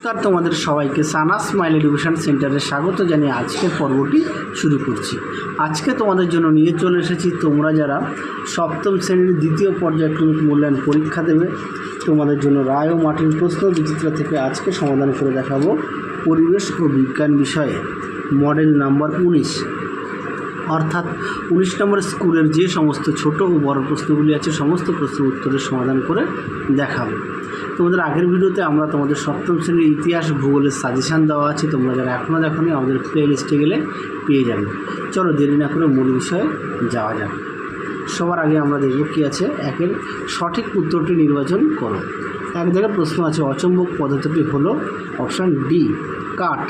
নমস্কার, তোমাদের সবাইকে সানা স্মাইল এডুকেশন সেন্টারে স্বাগত জানিয়ে আজকের পর্বটি শুরু করছি। আজকে তোমাদের জন্য নিয়ে চলে এসেছি তোমরা যারা সপ্তম শ্রেণির দ্বিতীয় পর্যায়ক্রমিক মূল্যায়ন পরীক্ষা দেবে, তোমাদের জন্য রায় ও মাটির প্রশ্ন বিচিত্র থেকে আজকে সমাধান করে দেখাবো পরিবেশ ও বিজ্ঞান বিষয়ে। মডেল নাম্বার উনিশ অর্থাৎ উনিশ নম্বর স্কুলের যে সমস্ত ছোট ও বড় প্রশ্নগুলি আছে, সমস্ত প্রশ্নের উত্তরের সমাধান করে দেখাবো। তোমাদের আগের ভিডিওতে আমরা তোমাদের সপ্তম শ্রেণির ইতিহাস ভূগোলের সাজেশান দেওয়া আছে, তোমরা যারা এখনও দেখো আমাদের প্লে লিস্টে গেলে পেয়ে যাবে। চলো দেরি না করে মূল বিষয়ে যাওয়া যাক। সবার আগে আমরা দেখব কী আছে। একের সঠিক উত্তরটি নির্বাচন করো। এক জায়গায় প্রশ্ন আছে, অচম্বক পদার্থটি হলো অপশান ডি কাঠ।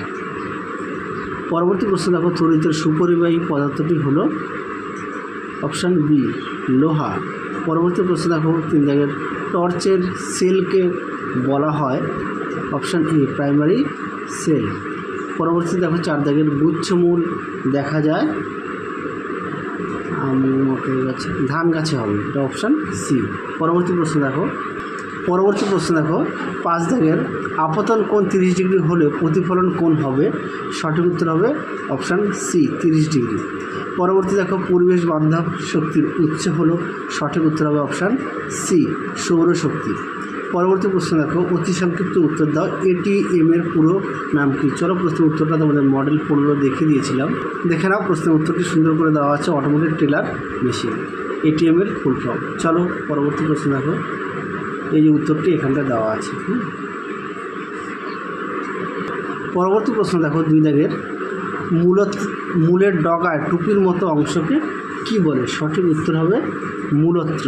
পরবর্তী প্রশ্ন দেখো তড়িতের সুপরিবাহী পদার্থটি হলো অপশান বি লোহা। পরবর্তী প্রশ্ন দেখো, তিন দাগের টর্চের সেলকে বলা হয় অপশান এ প্রাইমারি সেল পরবর্তী দেখো, চার দাগের গুচ্ছমূল দেখা যায় মটর গাছে, ধান গাছে হবে, এটা অপশান সি পরবর্তী প্রশ্ন দেখো পরবর্তী প্রশ্ন দেখো, পাঁচ দাগের আপতন কোণ তিরিশ ডিগ্রি হলে প্রতিফলন কোণ হবে? সঠিক উত্তর হবে অপশান সি, তিরিশ ডিগ্রি। পরবর্তী দেখো, পরিবেশ বান্ধব শক্তির উৎস হলো সঠিক উত্তর হবে অপশান সি সৌরশক্তি পরবর্তী প্রশ্ন দেখো, অতি সংক্ষিপ্ত উত্তর দাও। এটিএম এর পুরো নাম কি? চলো প্রশ্নের উত্তরটা তোমাদের মডেল পনেরো দেখিয়ে দিয়েছিলাম। দেখে নাও, প্রশ্নের উত্তরটি সুন্দর করে দেওয়া আছে অটোমেটিক টেলার মেশিন এটিএম এর ফুল ফর্ম চলো পরবর্তী প্রশ্ন দেখো। এই যে উত্তরটি এখানটা দেওয়া আছে। পরবর্তী প্রশ্ন দেখো দুই দাগের। মূলত, মূলের ডগায় টুপির মতো অংশকে কি বলে? সঠিক উত্তর হবে মূলত্র।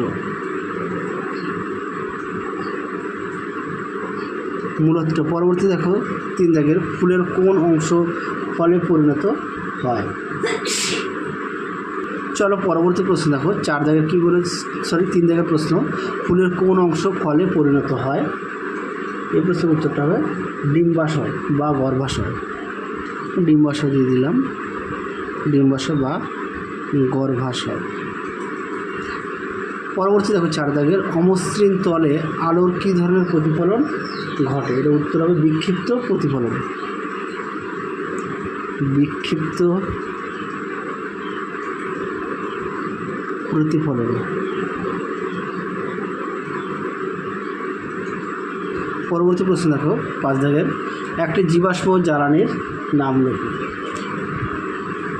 মূলত্র। পরবর্তী দেখো তিন দাগের ফুলের কোন অংশ ফলে পরিণত হয়? চলো পরবর্তী প্রশ্ন দেখো। চার দাগের কী বলে সরি তিন দাগের প্রশ্ন। ফুলের কোন অংশ ফলে পরিণত হয়? এই প্রশ্নের উত্তরটা হবে ডিম্বাশয় বা গর্ভাশয়। ডিম্বাশয় দিয়ে দিলাম। ডিম্বাশয় বা গর্ভাশয়। পরবর্তী দেখো চার দাগের। অমসৃণ তলে আলোর কী ধরনের প্রতিফলন ঘটে? এটা উত্তর হবে বিক্ষিপ্ত প্রতিফলন। বিক্ষিপ্ত প্রতিফলন। পরবর্তী প্রশ্ন দেখো, পাঁচ দাগের একটি জীবাশ্ম জ্বালানির নাম লেখো।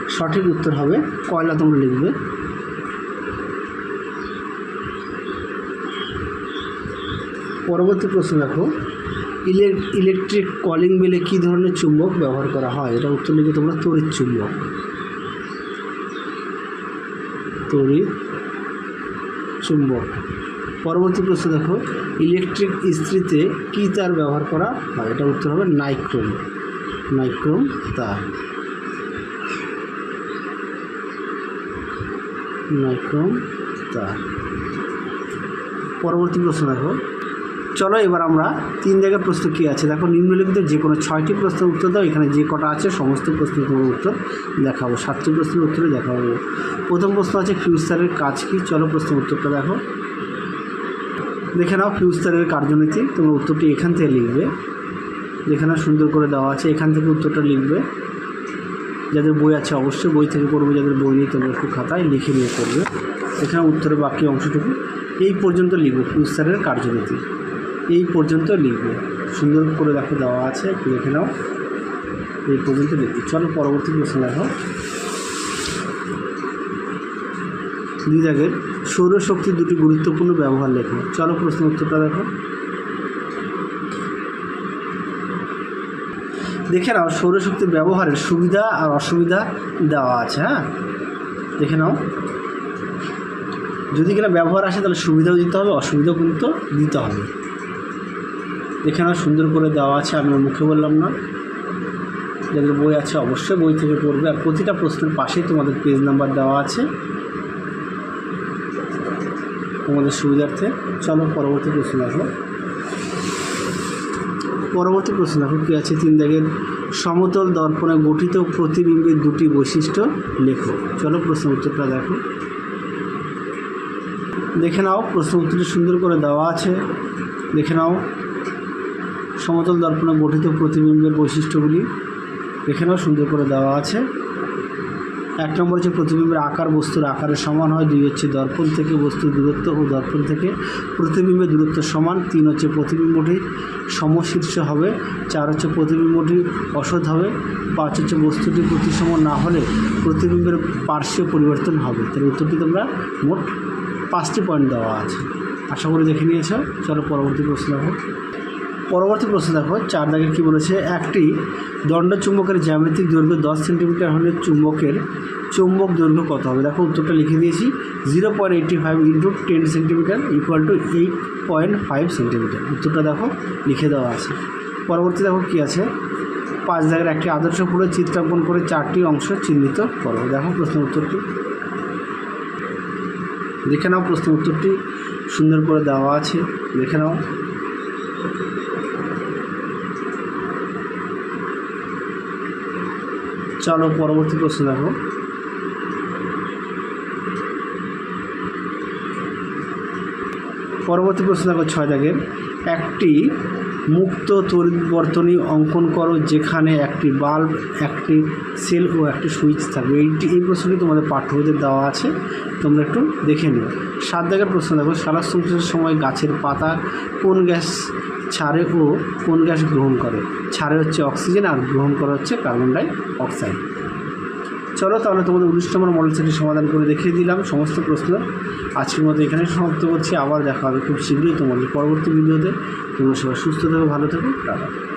সঠিক উত্তর হবে, কয়লা তোমরা লিখবে? পরবর্তী প্রশ্ন দেখো ইলে- ইলেকট্রিক কলিং বেলে কী ধরনের চুম্বক ব্যবহার করা হয়? এটা উত্তর লিখে তোমরা তড়িৎ চুম্বক। তড়িৎ চুম্বক। পরবর্তী প্রশ্ন দেখো, ইলেকট্রিক ইস্ত্রিতে কী তার ব্যবহার করা হয়? এটা উত্তর হবে নাইক্রোম। নাইক্রোম তার। নাইক্রোম তার। পরবর্তী প্রশ্ন দেখো চলো এবার আমরা তিন জায়গায় প্রশ্ন কী আছে? দেখো, নিম্নলিখিত যে কোনো ছয়টি প্রশ্নের উত্তর দাও, এখানে যে কটা আছে, সমস্ত প্রশ্নের তোমার উত্তর দেখাবো। সাতটি প্রশ্নের উত্তরে দেখাবো। প্রথম প্রশ্ন আছে ফিউস্টারের কাজ কী? চলো প্রশ্নের উত্তরটা দেখো। দেখে নাও ফিউস্টারের কার্যনীতি। তোমার উত্তরটি এখান থেকে লিখবে। যেখানে সুন্দর করে দেওয়া আছে। এখান থেকে উত্তরটা লিখবে। যাদের বই আছে, অবশ্যই বই থেকে পড়বে। যাদের বই নেই, তোমরা একটু খাতায় লিখে নিয়ে করবে এখানে উত্তরের বাকি অংশটুকু। এই পর্যন্ত লিখবে ফিউস্টারের কার্যনীতি। এই পর্যন্ত লিখবে। সুন্দর করে দেখো দেওয়া আছে, একটু লিখে নাও। এই পর্যন্ত লিখবে। চলো পরবর্তী প্রশ্ন দেখো। দুই সৌরশক্তির দুটি গুরুত্বপূর্ণ ব্যবহার লেখো। চলো প্রশ্ন উত্তরটা দেখো। দেখে নাও, সৌরশক্তির ব্যবহারের সুবিধা আর অসুবিধা দেওয়া আছে হ্যাঁ? দেখে নাও। যদি কিনা ব্যবহার আসে, তাহলে সুবিধাও দিতে হবে, অসুবিধাও কিন্তু দিতে হবে। দেখে নাও সুন্দর করে দেওয়া আছে, আমি মুখে বললাম না। যাদের বই আছে অবশ্যই বই থেকে পড়বে। আর প্রতিটা প্রশ্নের পাশেই তোমাদের পেজ নাম্বার দেওয়া আছে। তোমাদের সুবিধার্থে। চলো পরবর্তী প্রশ্ন দেখো। পরবর্তী প্রশ্ন দেখো, কী আছে? তিন দাগের সমতল দর্পণে গঠিত প্রতিবিম্বের দুটি বৈশিষ্ট্য লেখো। চলো প্রশ্ন উত্তরটা দেখো। দেখে নাও, প্রশ্ন উত্তরটি সুন্দর করে দেওয়া আছে। দেখে নাও। সমতল দর্পণে গঠিত প্রতিবিম্বের বৈশিষ্ট্যগুলি এখানেও সুন্দর করে দেওয়া আছে। এক নম্বর হচ্ছে প্রতিবিম্বের আকার, বস্তুর আকারের সমান হয়। দুই হচ্ছে দর্পণ থেকে বস্তুর দূরত্ব ও দর্পণ থেকে প্রতিবিম্বের দূরত্ব সমান। তিন হচ্ছে প্রতিবিম্বটি সমশীর্ষ হবে। চার হচ্ছে প্রতিবিম্বটি অসৎ হবে। পাঁচ হচ্ছে বস্তুটি প্রতিসম না হলে প্রতিবিম্বের পার্শ্বীয় পরিবর্তন হবে। তাহলে উত্তরটি তোমরা মোট পাঁচটি পয়েন্ট দেওয়া আছে। আশা করি দেখে নিয়েছ। চলো পরবর্তী প্রশ্ন দেখো পরবর্তী প্রশ্ন দেখো, চার দাগে কী বলেছে? একটি দণ্ড চুম্বকের জ্যামিতিক দৈর্ঘ্য দশ সেন্টিমিটার হলে চুম্বকের চুম্বক দৈর্ঘ্য কত হবে? দেখো উত্তরটা লিখে দিয়েছি, zero point eighty five into ten centimetre equal to eight point five centimetre. উত্তরটা দেখো, লিখে দেওয়া আছে। পরবর্তী দেখো কী আছে? পাঁচ দাগের একটি আদর্শ পুরো চিত্রাঙ্কন করে চারটি অংশ চিহ্নিত করো। দেখো প্রশ্ন উত্তরটি। দেখে নাও প্রশ্ন উত্তরটি। সুন্দর করে দেওয়া আছে। দেখে নাও। চলো পরবর্তী প্রশ্ন দেখো। পরবর্তী প্রশ্ন দেখো ছয় দাগের একটি মুক্ত তরিবর্তনী অঙ্কন করো, যেখানে একটি বাল্ব, একটি সেল ও একটি সুইচ থাকবে। এইটি এই প্রশ্নটি তোমাদের পাঠ্যবইতে দেওয়া আছে। তোমরা একটু দেখে নিও। সাত দাগের প্রশ্ন দেখো, সারা সংশ্লেষের সময় গাছের পাতা কোন গ্যাস ছাড়ে ও কোন গ্যাস গ্রহণ করে? ছাড়ে হচ্ছে অক্সিজেন আর গ্রহণ করা হচ্ছে কার্বন ডাই অক্সাইড চলো, তাহলে তোমাদের উনিশ নম্বর মডেল সেটি সমাধান করে দেখিয়ে দিলাম। সমস্ত প্রশ্ন আজকের মতো এখানে সমাপ্ত করছি। আবার দেখা হবে খুব শীঘ্রই তোমাদের পরবর্তী ভিডিওতে। তোমরা সবাই সুস্থ থাকো, ভালো থাকো, টাটা।